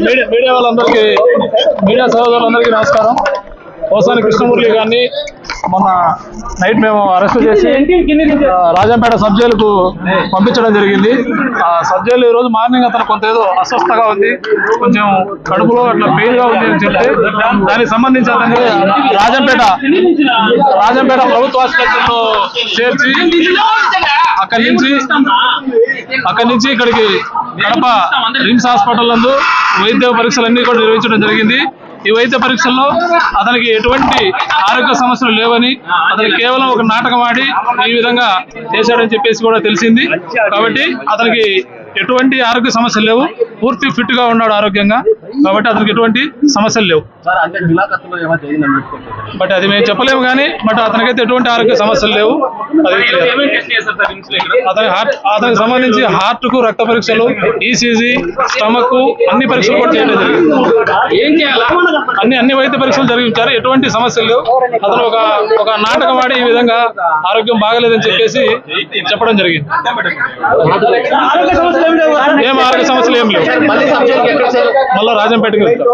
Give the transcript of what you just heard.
Media media వాళ్ళందరికీ media సహోదరులందరికీ నమస్కారం. పోసాని కృష్ణమురళి గారిని మొన్న నైట్ మేము అరెస్ట్ చేసి రాజంపేట సబ్ జైలుకు పంపించడం జరిగింది. ఆ సబ్ జైలు ఈ రోజు మార్నింగ్ అతను కొంత ఏదో అస్వస్థగా ఉంది కొంచెం కడుపులో అట్లా పెయిన్గా ఉంది అని చెప్తే దానికి సంబంధించి అతన్ని రాజంపేట రాజంపేట ప్రభుత్వ ఆసుపత్రిలో చేర్చి అక్కడి నుంచి అక్కడి నుంచి ఇక్కడికి కడప రిమ్స్ హాస్పిటల్ నందు వైద్య పరీక్షలన్నీ కూడా నిర్వహించడం జరిగింది. ఈ వైద్య పరీక్షల్లో అతనికి ఎటువంటి ఆరోగ్య సమస్యలు లేవని అతనికి కేవలం ఒక నాటకం ఆడి ఈ విధంగా చేశాడని చెప్పేసి కూడా తెలిసింది. కాబట్టి అతనికి ఎటువంటి ఆరోగ్య సమస్యలు లేవు. పూర్తి ఫిట్గా ఉన్నాడు ఆరోగ్యంగా. కాబట్టి అతనికి ఎటువంటి సమస్యలు లేవు. బట్ అది మేము చెప్పలేము కానీ బట్ అతనికైతే ఎటువంటి ఆరోగ్య సమస్యలు లేవు. అది అతని హార్ట్ అతనికి సంబంధించి హార్ట్కు రక్త పరీక్షలు ఈసీజీ స్టమక్ అన్ని పరీక్షలు కూడా చేయడం జరిగింది ఏం చేయాలా? అన్ని అన్ని వైద్య పరీక్షలు జరిగించారు. ఎటువంటి సమస్యలు అతను ఒక ఒక నాటకం ఆడి ఈ విధంగా ఆరోగ్యం బాగలేదని చెప్పేసి చెప్పడం జరిగింది. ఏం ఆరోగ్య సమస్యలు ఏం లేవు. మళ్ళీ రాజంపేటకి వెళ్తాం.